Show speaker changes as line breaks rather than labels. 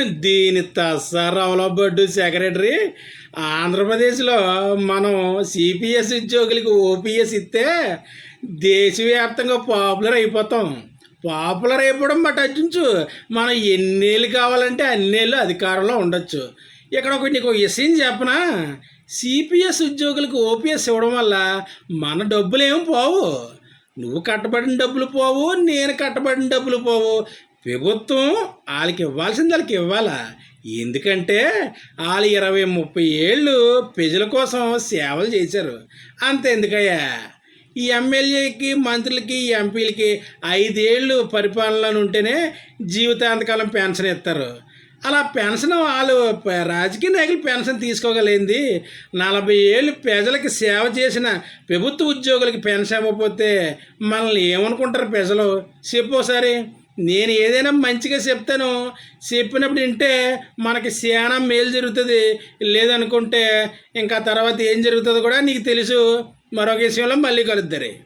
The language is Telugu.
దీని తస్సారావుల బడ్డు సెక్రటరీ ఆంధ్రప్రదేశ్లో మనం సిపిఎస్ ఉద్యోగులకు ఓపీఎస్ ఇస్తే దేశవ్యాప్తంగా పాపులర్ అయిపోతాం. పాపులర్ అయిపోవడం బట్ అర్జుంచు మనం ఎన్నేళ్ళు కావాలంటే అన్నేళ్ళు అధికారంలో ఉండొచ్చు. ఇక్కడ ఒకటి నీకు విషయం చెప్పనా? సిపిఎస్ ఉద్యోగులకు ఓపీఎస్ ఇవ్వడం వల్ల మన డబ్బులు ఏం పోవు. నువ్వు కట్టబడిన డబ్బులు పోవు నేను కట్టబడిన డబ్బులు పోవు. ప్రభుత్వం వాళ్ళకి ఇవ్వాల్సింది వాళ్ళకి ఇవ్వాలా? ఎందుకంటే వాళ్ళు ఇరవై ముప్పై ఏళ్ళు ప్రజల కోసం సేవలు చేశారు. అంతెందుకయ్యా? ఈ ఎమ్మెల్యేకి మంత్రులకి ఎంపీలకి ఐదేళ్ళు పరిపాలనలో ఉంటేనే జీవితాంతకాలం పెన్షన్ ఇస్తారు. అలా పెన్షన్ వాళ్ళు రాజకీయ నాయకులు పెన్షన్ తీసుకోగలిగింది నలభై ఏళ్ళు ప్రజలకి సేవ చేసిన ప్రభుత్వ ఉద్యోగులకి పెన్షన్ ఇవ్వకపోతే మనల్ని ఏమనుకుంటారు ప్రజలు? చెప్పు ఒకసారి నేను ఏదైనా మంచిగా చెప్తాను చెప్పినప్పుడు వింటే మనకి చాలా మేలు జరుగుతుంది. లేదనుకుంటే ఇంకా తర్వాత ఏం జరుగుతుందో కూడా నీకు తెలుసు. మరొక విషయంలో మళ్ళీ కలుద్దరే